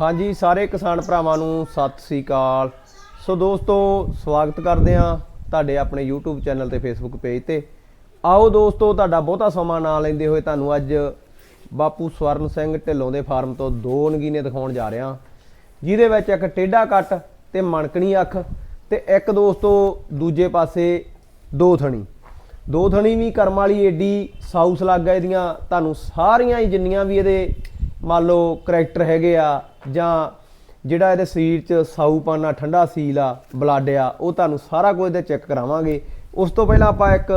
ਹਾਂਜੀ, ਸਾਰੇ ਕਿਸਾਨ ਭਰਾਵਾਂ ਨੂੰ ਸਤਿ ਸ੍ਰੀ ਅਕਾਲ। ਸੋ ਦੋਸਤੋ, ਸਵਾਗਤ ਕਰਦੇ ਹਾਂ ਤੁਹਾਡੇ ਆਪਣੇ YouTube ਚੈਨਲ ਤੇ Facebook ਪੇਜ ਤੇ। ਆਓ ਦੋਸਤੋ, ਤੁਹਾਡਾ ਬਹੁਤਾ ਸਮਾਂ ਨਾ ਲੈਂਦੇ ਹੋਏ ਤੁਹਾਨੂੰ ਅੱਜ ਬਾਪੂ ਸਵਰਨ ਸਿੰਘ ਢਿੱਲੋਂ ਦੇ ਫਾਰਮ ਤੋਂ ਦੋ ਨਗੀਨੇ ਦਿਖਾਉਣ ਜਾ ਰਿਹਾ। ਜਿਹਦੇ ਵਿੱਚ ਇੱਕ ਟੇਢਾ ਕੱਟ ਤੇ ਮਣਕਣੀ ਅੱਖ ਤੇ ਇੱਕ ਦੋਸਤੋ ਦੂਜੇ ਪਾਸੇ ਦੋ ਥਣੀ। ਦੋ ਥਣੀ ਵੀ ਕਰਮ ਵਾਲੀ ਏਡੀ ਸਾਊਸ ਲੱਗਾ ਇਹਦੀਆਂ। ਤੁਹਾਨੂੰ ਸਾਰੀਆਂ ਹੀ ਜਿੰਨੀਆਂ ਵੀ ਇਹਦੇ ਮੰਨ ਲਓ ਕਰੈਕਟਰ ਹੈਗੇ ਆ ਜਾਂ ਜਿਹੜਾ ਇਹਦੇ ਸਰੀਰ 'ਚ ਸਾਊਪਨ ਆ ਠੰਡਾ ਸੀਲ ਆ ਬਲੱਡ ਆ ਉਹ ਤੁਹਾਨੂੰ ਸਾਰਾ ਕੁਝ ਇਹਦੇ ਚੈੱਕ ਕਰਾਵਾਂਗੇ। ਉਸ ਤੋਂ ਪਹਿਲਾਂ ਆਪਾਂ ਇੱਕ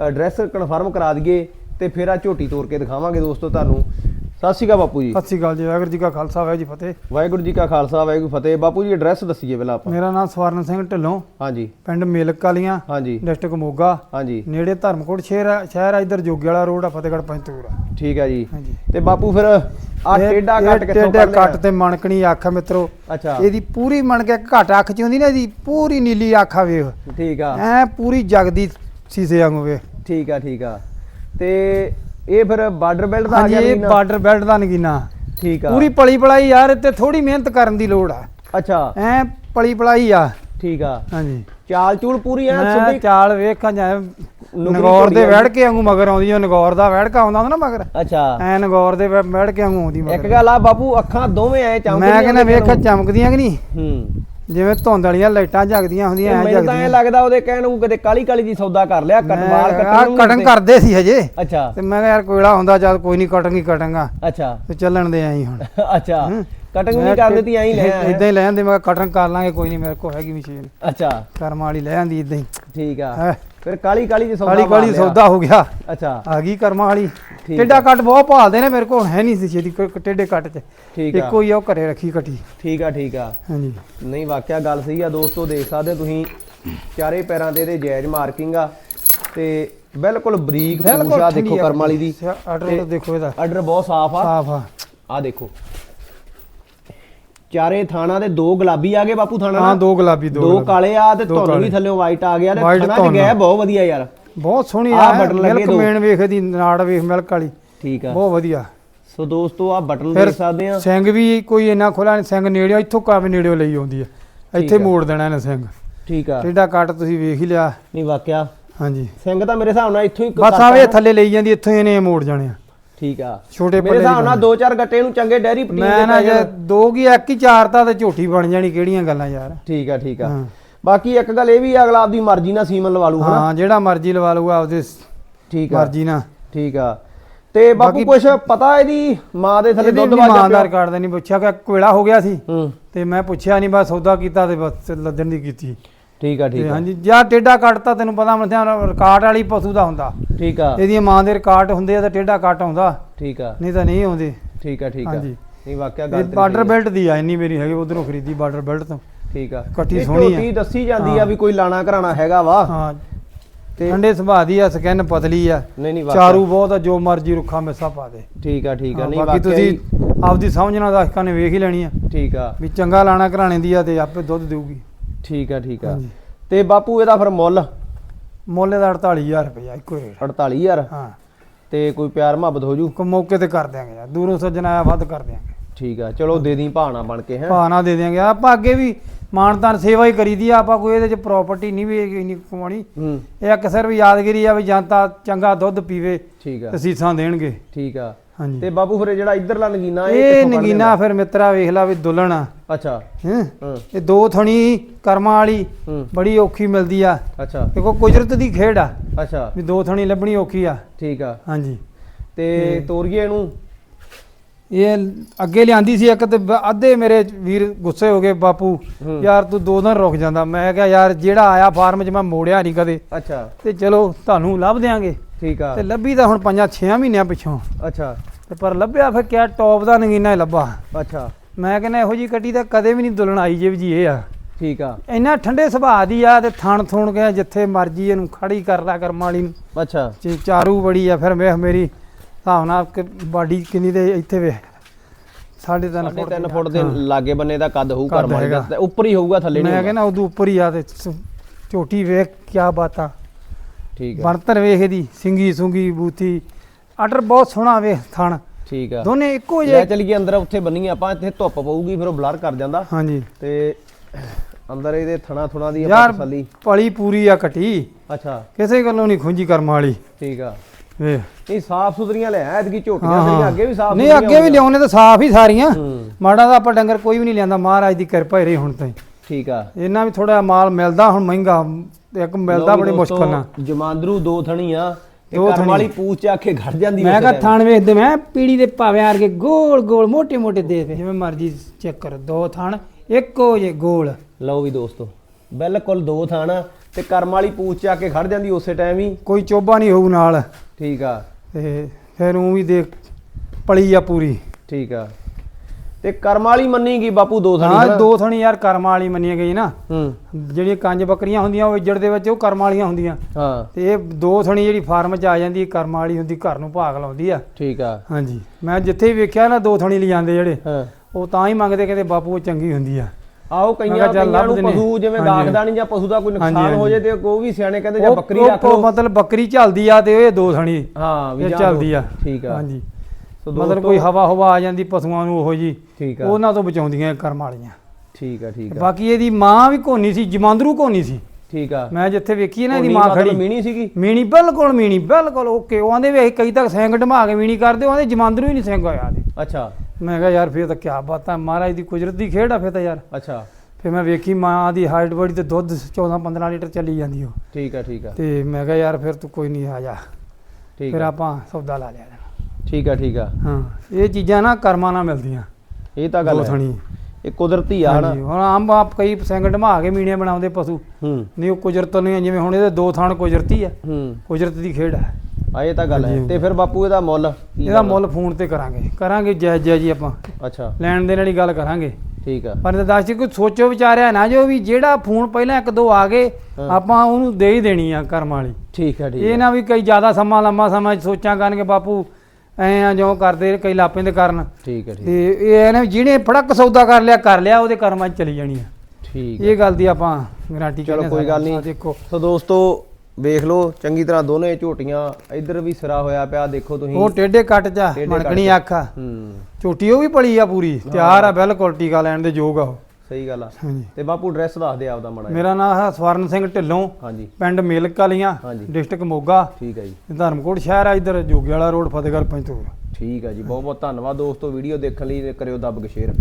ਐਡਰੈਸ ਕਨਫਰਮ ਕਰਾ ਦਈਏ ਤੇ ਫਿਰ ਆ ਝੋਟੀ ਤੋੜ ਕੇ ਦਿਖਾਵਾਂਗੇ ਦੋਸਤੋ ਤੁਹਾਨੂੰ। ਸਤਿ ਸ਼੍ਰੀ ਅਕਾਲ ਬਾਪੂ ਜੀ। ਸਤਿ ਸ਼੍ਰੀ ਅਕਾਲ ਜੀ ਵਾਹਿਗੁਰੂ ਜੀ ਕਾ ਖਾਲਸਾ ਵਾਹਿਗੁਰੂ ਜੀ ਫਤਿਹ। ਵਾਹਿਗੁਰੂ ਜੀ ਕਾ ਖਾਲਸਾ ਵਾਹਿਗੁਰੂ ਫਤਿਹ। ਬਾਪੂ ਜੀ ਐਡਰੈਸ ਦੱਸੀਏ ਪਹਿਲਾਂ ਆਪਾਂ। ਮੇਰਾ ਨਾਮ ਸਵਰਨ ਸਿੰਘ ਢਿੱਲੋਂ। ਹਾਂਜੀ। ਪਿੰਡ ਮੇਲਕ ਕਾਲੀਆਂ ਹਾਂਜੀ। ਡਿਸਟ੍ਰਿਕਟ ਮੋਗਾ। ਹਾਂਜੀ। ਨੇੜੇ ਧਰਮਕੋਟ ਸ਼ਹਿਰ ਆ ਸ਼ਹਿਰ ਆ ਇਧਰ ਜੋਗੀ ਵਾਲਾ ਰੋਡ ਆ ਫਤਿਹਗੜ੍ਹ ਪੰਜਤੂਰ ਆ ਠੀਕ ਹੈ ਜੀ। ਤੇ ਬਾਪੂ ਫਿਰ ਆ ਟੇਡਾ ਕੱਟ ਕਿੱਥੋਂ ਕੱਢ ਕੱਟ ਤੇ ਮਣਕਣੀ ਅੱਖ ਮਿੱਤਰੋ। ਅੱਛਾ। ਇਹਦੀ ਪੂਰੀ ਮਣਕ ਇੱਕ ਘਟ ਅੱਖ ਚ ਹੁੰਦੀ ਨਾ ਇਹਦੀ ਪੂਰੀ ਨੀਲੀ ਅੱਖ ਆ ਵੇਖ। ਠੀਕ ਆ। ਐ ਪੂਰੀ ਜਗਦੀ ਸੀਸੇ ਵਾਂਗੂ ਵੇਖ। ਠੀਕ ਆ ਠੀਕ ਆ। ਤੇ ਇਹ ਫਿਰ ਬਾਰਡਰ ਬੈਲਟ ਦਾ ਆ ਗਿਆ ਇਹ? ਬਾਰਡਰ ਬੈਲਟ ਦਾ ਨਗੀਨਾ। ਠੀਕ ਆ। ਪੂਰੀ ਪਲੀ ਪਲਾਈ ਯਾਰ ਤੇ ਥੋੜੀ ਮਿਹਨਤ ਕਰਨ ਦੀ ਲੋੜ ਆ। ਅੱਛਾ। ਐ ਪਲੀ ਪਲਾਈ ਆ। ਠੀਕ ਆ। ਹਾਂਜੀ। ਚਾਲ ਚੂਲ ਪੂਰੀ ਐ ਸਿੱਧੀ ਚਾਲ ਵੇਖਾਂ ਜਾਂ ਨਗੌਰ ਦੇ ਵੜ ਕੇ ਵਾਂਗੂ ਮਗਰ ਆਉਂਦੀ ਉਹ ਨਗੌਰ ਦਾ ਵੜ ਕੇ ਆਉਂਦਾ ਹੁੰਦਾ ਨਾ ਮਗਰ। ਅੱਛਾ। ਐ ਨਗੌਰ ਦੇ ਵੜ ਕੇ ਵਾਂਗੂ ਆਉਂਦੀ ਇੱਕ ਮਗਰ ਗੱਲ ਆ ਬਾਪੂ ਅੱਖਾਂ ਦੋਵੇਂ ਐ ਚਮਕਦੀਆਂ ਮੈਂ ਕਹਿੰਦਾ ਵੇਖ ਚਮਕਦੀਆਂ ਕਿ ਨਹੀਂ। ਹੂੰ। ਜਿਵੇਂ ਧੁੰਦ ਵਾਲੀਆਂ ਲਾਈਟਾਂ ਜਗਦੀਆਂ ਹੁੰਦੀਆਂ ਐ ਮੈਨੂੰ ਤਾਂ ਐ ਜਗਦੀਆਂ। ਲੱਗਦਾ ਉਹਦੇ ਕਹਿਣ ਨੂੰ ਕਿਤੇ ਕਾਲੀ ਕਾਲੀ ਦੀ ਸੌਦਾ ਕਰ ਲਿਆ ਕਟਵਾਲ ਕੱਟਣ ਨੂੰ ਕਟਨ ਤੇ- ਕਰਦੇ ਸੀ ਹਜੇ। ਅੱਛਾ। ਤੇ ਮੈਂ ਕਿਹਾ ਯਾਰ ਕੋਇਲਾ ਹੁੰਦਾ ਚੱਲ ਕੋਈ ਨਹੀਂ ਕਟਾਂਗੀ ਕਟਾਂਗਾ। ਅੱਛਾ। ਤੇ ਚੱਲਣ ਦੇ ਆਈ ਹੁਣ। ਅੱਛਾ। ਹੂੰ। ਕਟਿੰਗ ਵੀ ਕਰ ਦਿੱਤੀ ਐਂ ਹੀ ਲੈ ਆਇਆ। ਇਦਾਂ ਹੀ ਲੈ ਆਂਦੇ ਮੈਂ ਕਟਨ ਕਰ ਲਾਂਗੇ ਕੋਈ ਨਹੀਂ ਮੇਰੇ ਕੋਲ ਹੈਗੀ ਮਸ਼ੀਨ। ਅੱਛਾ। ਕਰਮ ਵਾਲੀ ਲੈ ਆਂਦੀ ਇਦਾਂ ਹੀ। ਠੀਕ ਆ। ਹੈ। ਫਿਰ ਕਾਲੀ ਕਾਲੀ ਦੀ ਸੌਦਾ ਕਾਲੀ ਕਾਲੀ। ਸੌਦਾ ਹੋ ਗਿਆ। ਅੱਛਾ। ਆ ਗਈ ਕਰਮਾਂ ਵਾਲੀ। ਟੇਡਾ ਕੱਟ ਬਹੁਤ ਭਾਲਦੇ ਨੇ ਮੇਰੇ ਕੋਲ ਹੈ ਨਹੀਂ ਸੀ ਛੇਤੀ ਟੇਡੇ ਕੱਟ ਚ ਠੀਕ ਆ। ਇੱਕੋ ਹੀ ਉਹ ਘਰੇ ਰੱਖੀ ਕੱਟੀ। ਠੀਕ ਆ ਠੀਕ ਆ। ਹਾਂਜੀ। ਨਹੀਂ ਵਾਕਿਆ ਗੱਲ ਸਹੀ ਆ ਦੋਸਤੋ ਦੇਖ ਸਕਦੇ ਤੁਸੀਂ ਚਾਰੇ ਪੈਰਾਂ ਦੇ ਇਹਦੇ ਜਾਇਜ਼ ਮਾਰਕਿੰਗ ਆ ਤੇ ਬਿਲਕੁਲ ਬਰੀਕ ਪੂਛ ਦੇਖੋ ਕਰਮ ਵਾਲੀ ਦੀ। ਆਰਡਰ ਦੇਖੋ ਇਹਦਾ। ਆਰਡਰ ਬਹੁਤ ਸਾਫ਼ ਆ। ਸਾਫ਼ ਆ। ਆ ਦੇਖੋ। ਚਾਰੇ ਥਾਣਾ ਦੇ ਦੋ ਗੁਲਾਬੀ ਆ ਗਏ ਬਾਪੂ ਥਾਣਾ ਹਾਂ। ਦੋ ਗੁਲਾਬੀ ਦੋ। ਕਾਲੇ ਆ ਤੇ ਤੁਹਾਨੂੰ ਵੀ। ਥੱਲੇੋਂ ਵਾਈਟ ਆ ਗਿਆ ਤੇ ਥਾਣਾ ਚ। ਗਿਆ ਬਹੁਤ ਵਧੀਆ ਯਾਰ ਬਹੁਤ ਸੋਹਣੀ ਆ ਬਟਨ ਲੱਗੇ ਮਿਲਕ। ਮੇਨ ਵੇਖਦੀ ਨਾੜ ਵੇਖ ਮਿਲਕ ਵਾਲੀ ਠੀਕ ਆ ਬਹੁਤ ਵਧੀਆ ਸੋ ਦੋਸਤੋ ਆ ਬਟਨ ਦੇਖ ਸਕਦੇ ਆ ਸਿੰਘ ਵੀ ਕੋਈ ਇੰਨਾ ਖੋਲਾ ਨਹੀਂ ਸਿੰਘ ਨੇੜੇ ਇੱਥੋਂ ਕਾਵੇ ਨੇੜਿਓ ਲਈ ਆਉਂਦੀ ਆ ਇੱਥੇ। ਮੋੜ ਦੇਣਾ ਇਹਨੇ ਸਿੰਘ ਠੀਕ ਆ ਟੇਡਾ ਕੱਟ ਤੁਸੀਂ ਵੇਖ ਹੀ ਲਿਆ ਨਹੀਂ ਵਾਕਿਆ ਹਾਂਜੀ ਸਿੰਘ ਤਾਂ ਮੇਰੇ ਹਿਸਾਬ ਨਾਲ ਇੱਥੋਂ ਹੀ ਬਸ ਆਵੇ। ਥੱਲੇ ਲਈ ਜਾਂਦੀ ਇੱਥੋਂ ਹੀ ਇਹਨੇ ਮੋੜ ਜਾਣੇ ਆ ਠੀਕ ਆ। ਛੋਟੇ ਮੇਰੇ ਪੱਲੇ ਹਿਸਾਬ ਨਾਲ ਦੋ ਚਾਰ ਗੱਟੇ ਨੂੰ ਚੰਗੇ ਡੈਰੀ ਪਟੀਨ ਮੈਂ ਦੇ ਨਾ ਪੈ ਜੇ। ਦੋ ਕੀ ਇੱਕ ਹੀ ਚਾਰ ਤਾਂ ਤੇ ਝੋਟੀ ਬਣ ਜਾਣੀ ਕਿਹੜੀਆਂ ਗੱਲਾਂ ਯਾਰ। ਠੀਕ ਆ ਠੀਕ ਆ। ਬਾਕੀ ਇੱਕ ਗੱਲ ਇਹ ਵੀ ਅਗਲਾ ਆਪਦੀ ਮਰਜ਼ੀ ਨਾਲ ਸੀਮਨ ਲਵਾ ਲੂ ਹਨਾ? ਹਾਂ ਜਿਹੜਾ ਮਰਜ਼ੀ ਲਵਾ ਲੂਗਾ ਆਪਦੇ ਠੀਕ ਆ। ਮਰਜ਼ੀ ਨਾਲ। ਠੀਕ ਆ। ਤੇ ਬਾਪੂ ਬਾਕੀ- ਕੁਛ ਪਤਾ ਇਹਦੀ ਮਾਂ ਦੇ ਥੱਲੇ ਦੁੱਧ ਵਾਜਾ ਇਮਾਨਦਾਰ ਕਾਰਡ ਦਾ ਨਹੀਂ ਪੁੱਛਿਆ ਕਿ ਕੋਇਲਾ ਹੋ ਗਿਆ ਸੀ ਤੇ ਮੈਂ ਪੁੱਛਿਆ ਨਹੀਂ ਬਸ ਸੌਦਾ ਕੀਤਾ ਤੇ ਬਸ ਲੱਦਣ ਦੀ ਕੀਤੀ। ਠੀਕ ਆ ਠੀਕ ਤੇ ਆ। ਹਾਂਜੀ ਜਾਂ ਟੇਡਾ ਕੱਟਤਾ ਤੈਨੂੰ ਪਤਾ ਮਤਿਆ ਰਿਕਾਰਡ ਵਾਲੀ ਪਸ਼ੂ ਦਾ ਹੁੰਦਾ। ਠੀਕ ਆ। ਇਹਦੀਆਂ ਮਾਂ ਦੇ ਰਿਕਾਰਡ ਹੁੰਦੇ ਆ ਤੇ ਟੇਡਾ ਕੱਟ ਆਉਂਦਾ। ਠੀਕ ਆ। ਨਹੀਂ ਤਾਂ ਨਹੀਂ ਆਉਂਦੇ। ਠੀਕ ਆ ਠੀਕ ਆ। ਹਾਂਜੀ। ਨਹੀਂ ਵਾਕਿਆ ਗੱਲ ਇਹ ਤੇਰੀ ਬਾਰਡਰ। ਬੈਲਟ ਦੀ ਆ ਇੰਨੀ ਮੇਰੀ ਹੈਗੀ ਉਧਰੋਂ ਖਰੀਦੀ ਬਾਰਡਰ ਬੈਲਟ ਤੋਂ। ਠੀਕ ਆ। ਕੱਟੀ ਇਹ ਸੋਹਣੀ ਆ। ਝੋਟੀ ਦੱਸੀ ਜਾਂਦੀ ਆ। ਵੀ ਕੋਈ ਲਾਣਾ ਘਰਾਣਾ ਹੈਗਾ ਵਾ। ਹਾਂ। ਤੇ ਠੰਡੇ ਸੁਭਾਅ ਦੀ ਆ ਸਕਿਨ ਪਤਲੀ ਆ। ਨਹੀਂ ਨਹੀਂ ਵਾਕਿਆ। ਚਾਰੂ ਬਹੁਤ ਆ ਜੋ ਮਰਜ਼ੀ ਰੁੱਖਾ ਮਿੱਸਾ ਪਾ ਦੇ। ਠੀਕ ਆ ਠੀਕ ਆ। ਹਾਂ, ਨਹੀਂ ਬਾਕੀ ਵਾਕਿਆ ਤੁਸੀਂ ਹੀ- ਆਪਦੀ ਸਮਝਣਾ ਦਰਸ਼ਕਾਂ ਨੇ ਵੇਖ ਹੀ ਲੈਣੀ ਆ। ਠੀਕ ਆ। ਵੀ ਚੰਗਾ ਲਾਣਾ ਘਰਾਣੇ ਦੀ ਆ ਤੇ ਆਪੇ ਦੁੱਧ ਦੇਊਗੀ। ਠੀਕ ਆ ਠੀਕ ਆ। ਹਾਂਜੀ। ਤੇ ਬਾਪੂ ਇਹਦਾ ਫਿਰ ਮੁੱਲ? ਮੁੱਲ ਦਾ 48000 ਰੁਪਇਆ ਇੱਕੋ ਰੇਟ। 48000 ਹਾਂ। ਤੇ ਕੋਈ ਪਿਆਰ ਮੁਹੱਬਤ ਹੋ ਜੂ? ਕੋ ਮੌਕੇ ਤੇ ਕਰ ਦਿਆਂਗੇ ਯਾਰ ਦੂਰੋਂ ਸੱਜਣ ਆਇਆ ਵੱਧ ਕਰ ਦਿਆਂਗੇ। ਠੀਕ ਆ ਚਲੋ ਦੇ ਦੀ ਭਾਣਾ ਬਣ ਕੇ ਹੈ। ਨਾ ਦੇ ਦਿਆਂਗੇ। ਆਪਾਂ ਅੱਗੇ ਵੀ ਮਾਨਤਾਨ ਸੇਵਾ ਹੀ ਕਰੀਦੀ ਆ ਆਪਾਂ ਕੋਈ ਇਹਦੇ ਚ ਪ੍ਰਾਪਰਟੀ ਨਹੀਂ ਵੀ ਇੰਨੀ ਕਮਾਉਣੀ। ਹੂੰ। ਇਹ ਇੱਕ ਸਿਰਫ ਯਾਦਗਿਰੀ ਆ ਵੀ ਜਨਤਾ ਚੰਗਾ ਦੁੱਧ ਪੀਵੇ ਠੀਕ ਆ। ਤੇ ਸੀਸਾਂ ਦੇਣਗੇ। ਠੀਕ ਆ। ਹਾਂਜੀ। ਤੇ ਫਿਰ ਇਹ ਜਿਹੜਾ ਇਧਰਲਾ ਨਗੀਨਾ ਇਹ ਨਗੀਨਾ? ਫਿਰ ਮਿੱਤਰਾ ਵੇਖ ਲਾ ਵੀ ਦੁੱਲਣ ਆ। ਅੱਛਾ। ਹੈਂ? ਇਹ ਦੋ ਥਣੀ ਕਰਮਾਂ ਵਾਲੀ ਬੜੀ ਔਖੀ ਮਿਲਦੀ ਆ। ਅੱਛਾ। ਦੇਖੋ ਕੁਦਰਤ ਦੀ ਖੇਡ ਆ। ਅੱਛਾ। ਵੀ ਦੋ ਥਣੀ ਲੱਭਣੀ ਔਖੀ ਆ। ਠੀਕ ਆ। ਹਾਂਜੀ। ਤੇ ਤੋਰੀਏ ਇਹਨੂੰ? ਇਹ ਅੱਗੇ ਲਿਆਂਦੀ ਸੀ ਇੱਕ ਤੇ ਬ- ਅੱਧੇ ਮੇਰੇ ਵੀਰ ਗੁੱਸੇ ਹੋ ਗਏ ਬਾਪੂ। ਯਾਰ ਤੂੰ ਦੋ ਦਿਨ ਰੁਕ ਜਾਂਦਾ। ਮੈਂ ਕਿਹਾ ਯਾਰ ਜਿਹੜਾ ਆਇਆ ਫਾਰਮ 'ਚ ਮੈਂ ਮੋੜਿਆ ਨਹੀਂ ਕਦੇ। ਅੱਛਾ। ਤੇ ਚਲੋ ਤੁਹਾਨੂੰ ਲੱਭ ਦਿਆਂਗੇ। ਠੀਕ ਆ। ਤੇ ਲੱਭੀ ਤਾਂ ਹੁਣ ਪੰਜਾਂ 6 ਮਹੀਨਿਆਂ ਪਿੱਛੋਂ। ਅੱਛਾ। ਤੇ ਪਰ ਲੱਭਿਆ ਫਿਰ ਕਿਆ ਟੌਪ ਦਾ ਨਗੀਨਾ ਹੀ ਲੱਭਾ। ਅੱਛਾ। ਮੈਂ ਕਹਿੰਦਾ ਇਹੋ ਜੀ ਕੱਟੀ ਤਾਂ ਕਦੇ ਵੀ ਨਹੀਂ ਦੁਲਣ ਆਈ ਜੇ ਵੀ ਜੀ ਇਹ ਆ। ਠੀਕ ਆ। ਇੰਨਾ ਠੰਡੇ ਸੁਭਾਅ ਦੀ ਆ ਤੇ ਥਣ ਥੁਣ ਗਿਆ ਜਿੱਥੇ ਮਰਜ਼ੀ ਇਹਨੂੰ ਖੜੀ ਕਰ ਲਾ ਕਰਮ ਵਾਲੀ ਨੂੰ। ਅੱਛਾ। ਤੇ ਚਾਰੂ ਬੜੀ ਆ ਫਿਰ ਵੇਖ ਮੇਰੀ ਹਿਸਾਬ ਨਾਲ ਕਿ ਬਾਡੀ ਕਿੰਨੀ ਦੇ ਇੱਥੇ ਵੇ ਸਾਢੇ ਤਿੰਨ ਸਾਢੇ ਫੁੱਟ ਤਿੰਨ ਦੀ ਫੁੱਟ ਦੇ ਹਾਂ। ਲਾਗੇ ਬੰਨੇ ਦਾ ਕੱਦ ਹੋਊ ਕਰਮ ਵਾਲੀ ਦਾ। ਉੱਪਰ ਹੀ ਹੋਊਗਾ ਥੱਲੇ ਨਹੀਂ ਮੈਂ। ਕਹਿੰਦਾ ਉਦੋਂ ਉੱਪਰ ਹੀ ਆ ਤੇ ਝੋਟੀ ਵੇਖ ਕਿਆ ਬਾਤਾਂ। ਠੀਕ ਆ। ਬਣਤਰ ਵੇਖ ਇਹਦੀ ਸਿੰਗੀ ਸੁੰਗੀ ਬੂਥੀ ਆਰਡਰ ਬਹੁਤ ਸੋਹਣਾ ਵੇਖ ਥਣ। ਠੀਕ ਆ। ਦੋਨੇ ਇੱਕੋ ਲੈ ਜਿਹੇ। ਚਲੀਏ ਅੰਦਰ ਉੱਥੇ ਬੰਨੀਏ ਆਪਾਂ ਇੱਥੇ ਧੁੱਪ ਪਊਗੀ ਫਿਰ ਉਹ ਬਲਰ ਕਰ ਜਾਂਦਾ। ਹਾਂਜੀ। ਤੇ ਅੰਦਰ ਇਹਦੇ ਥਣਾ ਥੁਣਾ ਦੀ ਆਪਾਂ ਤਸੱਲੀ। ਪਲੀ ਪੂਰੀ ਆ ਕੱਟੀ ਅੱਛਾ। ਕਿਸੇ ਗੱਲੋਂ ਨਹੀਂ ਖੁੰਜੀ ਕਰਮ ਵਾਲੀ। ਠੀਕ ਆ। ਇਹ ਸਾਫ਼ ਸੁਥਰੀਆਂ ਲੈ ਐਤਕੀ ਝੋਟੀਆਂ ਹਾਂ। ਅੱਗੇ ਵੀ ਸਾਫ਼ ਨਹੀਂ ਅੱਗੇ ਵੀ ਲਿਆਉਣੇ ਤਾਂ ਸਾਫ਼ ਹੀ ਸਾਰੀਆਂ। ਮਾੜਾ ਦਾ ਆਪਾਂ ਡੰਗਰ ਕੋਈ ਵੀ ਨਹੀਂ ਲਿਆਂਦਾ ਮਹਾਰਾਜ ਦੀ ਕਿਰਪਾ ਹੀ ਰਹੀ ਹੁਣ ਤਾਈਂ। ਠੀਕ ਆ। ਇਹਨਾਂ ਵੀ ਥੋੜਾ ਮਾਲ ਮਿਲਦਾ ਹੁਣ ਮਹਿੰਗਾ ਇੱਕ ਮਿਲਦਾ ਬੜੀ ਮੁਸ਼ਕਲ ਨਾਲ। ਜਮਾਂਦਰੂ ਦੋ ਥਣੀ ਆ ਦੋ ਥਣੀ। ਵਾਲੀ ਪੂਛ ਚ ਆਖੇ ਘੜ ਜਾਂਦੀ ਮੈਂ ਕਿਹਾ। ਥਾਣ ਵੇਖਦੇ ਮੈਂ ਪੀੜੀ ਦੇ ਭਾਵੇਂ ਆਰ ਕੇ ਗੋਲ ਗੋਲ ਮੋਟੇ ਮੋਟੇ ਦੇ ਦੇ। ਜਿਵੇਂ ਮਰਜ਼ੀ ਚੈੱਕ ਕਰ ਦੋ ਥਾਣ ਇੱਕੋ ਜੇ ਗੋਲ। ਲਓ ਵੀ ਦੋਸਤੋ ਬਿਲਕੁਲ ਦੋ ਥਣ ਤੇ ਕਰਮ ਵਾਲੀ ਪੂਛ ਚ ਕੇ ਖੜ ਜਾਂਦੀ ਉਸੇ ਟਾਈਮ ਹੀ। ਕੋਈ ਚੋਬਾ ਨਹੀਂ ਹੋਊ ਨਾਲ। ਠੀਕ ਆ। ਤੇ ਫਿਰ ਉਹ ਵੀ ਦੇਖ ਪਲੀ ਆ ਪੂਰੀ। ਠੀਕ ਆ। ਤੇ ਕਰਮ ਵਾਲੀ ਮੰਨੀ ਗਈ ਬਾਪੂ ਦੋ ਥਣੀ ਹਾਂ? ਦੋ ਥਣੀ ਯਾਰ ਕਰਮਾਂ ਵਾਲੀ ਮੰਨੀ ਗਈ ਨਾ। ਹੂੰ। ਜਿਹੜੀਆਂ ਕੰਜ ਬੱਕਰੀਆਂ ਹੁੰਦੀਆਂ ਉਹ ਇੱਜੜ ਦੇ ਵਿੱਚ ਉਹ ਕਰਮਾਂ ਵਾਲੀਆਂ ਹੁੰਦੀਆਂ। ਹਾਂ। ਤੇ ਇਹ ਦੋ ਥਣੀ ਜਿਹੜੀ ਫਾਰਮ 'ਚ ਆ ਜਾਂਦੀ ਕਰਮਾਂ ਵਾਲੀ ਹੁੰਦੀ ਘਰ ਨੂੰ ਭਾਗ ਲਾਉਂਦੀ ਆ। ਠੀਕ ਆ। ਹਾਂਜੀ। ਮੈਂ ਜਿੱਥੇ ਵੀ ਵੇਖਿਆ ਨਾ ਦੋ ਥਣੀ ਲਈ ਜਾਂਦੇ ਜਿਹੜੇ ਹਾਂ। ਉਹ ਤਾਂ ਹੀ ਮੰਗਦੇ ਕਹਿੰਦੇ ਬਾਪੂ ਉਹ ਚੰਗੀ ਹੁੰਦੀ ਆ। ਆਓ ਕਈਆਂ ਕਈਆਂ ਨੂੰ। ਪਸ਼ੂ ਜਿਵੇਂ ਦਾਗਦਾ ਨਹੀਂ ਜਾਂ ਪਸ਼ੂ ਦਾ ਕੋਈ ਨੁਕਸਾਨ ਹੋ। ਜੇ ਤੇ ਉਹ ਵੀ ਸਿਆਣੇ ਕਹਿੰਦੇ ਜਾਂ ਬੱਕਰੀ ਰੱਖ ਲਓ। ਮਤਲਬ ਬੱਕਰੀ ਚੱਲਦੀ ਆ ਤੇ ਇਹ ਦੋ ਥਣੀ ਹਾਂ ਵੀ ਇਹ ਜਾਂ ਚੱਲਦੀ ਦੋ- ਆ। ਠੀਕ ਆ। ਹਾਂਜੀ। ਸੋ ਮਤਲਬ ਕੋਈ ਹਵਾ ਹਵਾ ਆ ਜਾਂਦੀ ਪਸ਼ੂਆਂ ਨੂੰ ਉਹੋ ਜੀ। ਉਹਨਾਂ ਤੋਂ ਬਚਾਉਂਦੀਆਂ ਕਰਮ ਵਾਲੀਆਂ। ਠੀਕ ਆ ਠੀਕ ਆ। ਬਾਕੀ ਇਹਦੀ ਮਾਂ ਵੀ ਕੋਨੀ ਸੀ ਜਮਾਂਦਰੂ ਕੋਨੀ ਸੀ। ਠੀਕ ਆ। ਮੈਂ ਜਿੱਥੇ ਵੇਖੀ ਨਾ ਇਹਦੀ ਮਾਂ ਖੜੀ। ਮੀਣੀ ਸੀਗੀ? ਮੀਣੀ ਬਿਲਕੁਲ ਮੀਣੀ ਬਿਲਕੁਲ। ਓਕੇ ਉਹ ਆਂਦੇ ਵੇ ਕਈ ਤੱਕ ਸਿੰਘ ਢਮਾ ਕੇ ਮੀਣੀ ਕਰਦੇ ਉਹ ਆਂਦੇ ਜਮਾਂਦਰੂ ਹੀ ਨਹੀਂ ਸਿੰਘ ਹੋਇਆ ਅੱਛਾ। ਮੈਂ ਕਿਹਾ ਯਾਰ ਫੇਰ ਤਾਂ ਕੀ ਬਾਤ ਆ ਮਹਾਰਾਜ ਦੀ ਕੁਦਰਤ ਦੀ ਖੇਡ ਆ ਫੇਰ ਤਾਂ ਯਾਰ। ਅੱਛਾ। ਫੇਰ ਮੈਂ ਵੇਖੀ ਮਾਂ ਦੀ ਹਾਈਟ ਬੜੀ ਤੇ ਦੁੱਧ 14 15 ਲੀਟਰ ਚੱਲੀ ਜਾਂਦੀ ਉਹ। ਠੀਕ ਆ ਠੀਕ ਆ। ਤੇ ਮੈਂ ਕਿਹਾ ਯਾਰ ਫਿਰ ਤੂੰ ਕੋਈ ਨਹੀਂ ਆ ਜਾ। ਠੀਕ ਫਿਰ ਆ ਆਪਾਂ ਸੌਦਾ ਲਾ ਲਿਆ। ਠੀਕ ਆ ਠੀਕ ਆ। ਹਾਂ ਇਹ ਚੀਜ਼ਾਂ ਨਾ ਕਰਮਾਂ ਨਾਲ ਮਿਲਦੀਆਂ। ਇਹ ਤਾਂ ਗੱਲ ਹੈ। ਥਣੀ। ਇਹ ਕੁਦਰਤੀ ਆ ਹਾਂਜੀ ਹੁਣ ਆਮ ਆਪ ਕਈ ਸਿੰਘ ਢਮਾ ਕੇ ਮੀਣੇ ਬਣਾਉਂਦੇ ਪਸ਼ੂ। ਹੂੰ। ਨਹੀਂ ਉਹ ਕੁਦਰਤ ਨਹੀਂ ਆ, ਜਿਵੇਂ ਹੁਣ ਇਹਦੇ ਦੋ ਥਾਣ ਕੁਦਰਤੀ ਆ। ਹੂੰ। ਕੁਦਰਤ ਦੀ ਖੇਡ ਹੈ ਆ ਇਹ ਤਾਂ ਗੱਲ ਹੈ। ਤੇ ਫਿਰ ਬਾਪੂ ਇਹਦਾ ਮੁੱਲ ਕੀ ਇਹਦਾ? ਮੁੱਲ ਫੋਨ ਤੇ ਕਰਾਂਗੇ। ਕਰਾਂਗੇ ਜਾਇਜ਼ ਜਾਇਜ਼ ਹੀ ਆਪਾਂ। ਅੱਛਾ। ਲੈਣ ਦੇਣ ਵਾਲੀ ਗੱਲ ਕਰਾਂਗੇ। ਠੀਕ ਆ। ਪਰ ਦੱਸ ਜੀ ਕੋਈ ਸੋਚੋ ਵਿਚਾਰਿਆ ਨਾ ਜੋ ਵੀ ਜਿਹੜਾ ਫੋਨ ਪਹਿਲਾਂ ਇੱਕ ਦੋ ਆ ਗਏ। ਆਪਾਂ ਉਹਨੂੰ ਦੇ ਹੀ ਦੇਣੀ ਆ ਕਰਮ ਵਾਲੀ। ਠੀਕ ਆ ਠੀਕ ਇਹ ਨਾ ਵੀ ਕਈ ਜ਼ਿਆਦਾ ਸਮਾਂ ਲੰਮਾ ਸਮਾਂ ਸੋਚਾਂ ਕਰਨਗੇ ਬਾਪੂ ਐ ਆ ਜਿਉਂ ਕਰਦੇ ਕਈ ਲਾਪੇ ਦੇ ਕਾਰਨ। ਠੀਕ ਆ ਠੀਕ ਤੇ ਇਹ ਹੈ ਨਾ ਜਿਹਨੇ ਫੜਕ ਸੌਦਾ ਕਰ ਲਿਆ ਕਰ ਲਿਆ ਉਹਦੇ ਕਰਮਾਂ 'ਚ ਚਲੀ ਜਾਣੀ ਆ। ਠੀਕ ਇਹ ਗੱਲ ਦੀ ਆਪਾਂ ਗਾਰੰਟੀ ਚਲੋ ਕੋਈ ਗੱਲ ਨਹੀਂ। ਦੇਖੋ ਸੋ ਦੋਸਤੋ ਵੇਖ ਲਓ ਚੰਗੀ ਤਰ੍ਹਾਂ ਦੋਨੇ ਝੋਟੀਆਂ ਇੱਧਰ ਵੀ ਸਿਰਾ ਹੋਇਆ ਪਿਆ ਦੇਖੋ ਤੁਸੀਂ। ਉਹ ਟੇਡੇ ਕੱਟ ਟੇਢੇ ਮਣਕਣੀ ਅੱਖ। ਆ ਹੂੰ। ਝੋਟੀ ਉਹ ਵੀ ਪਲੀ ਆ ਪੂਰੀ ਤਿਆਰ ਆ ਬਿਲਕੁਲ ਟੀਕਾ ਲੈਣ ਦੇ ਯੋਗ ਆ ਉਹ। ਸਹੀ ਗੱਲ ਆ। ਤੇ ਬਾਪੂ ਐਡਰੈਸ ਦੱਸ ਦੇ ਆਪਦਾ ਮਾੜਾ। ਮੇਰਾ ਨਾਮ ਹੈ ਸਵਰਨ ਸਿੰਘ ਢਿੱਲੋਂ ਹਾਂਜੀ। ਪਿੰਡ ਮੇਲਕ ਵਾਲੀਆਂ। ਡਿਸਟ੍ਰਿਕਟ ਮੋਗਾ। ਠੀਕ ਹੈ ਜੀ। ਧਰਮਕੋਟ ਸ਼ਹਿਰ ਆ ਇਧਰ ਜੋਗੀ ਵਾਲਾ ਰੋਡ ਫਤਿਹਗੜ੍ਹ ਪੰਚਤੂਰ ਠੀਕ ਹੈ ਜੀ ਬਹੁਤ ਬਹੁਤ ਧੰਨਵਾਦ ਦੋਸਤੋ ਵੀਡੀਓ ਦੇਖਣ ਲਈ ਕਰਿਓ ਦੱਬ ਕੇ ਸ਼ੇਅਰ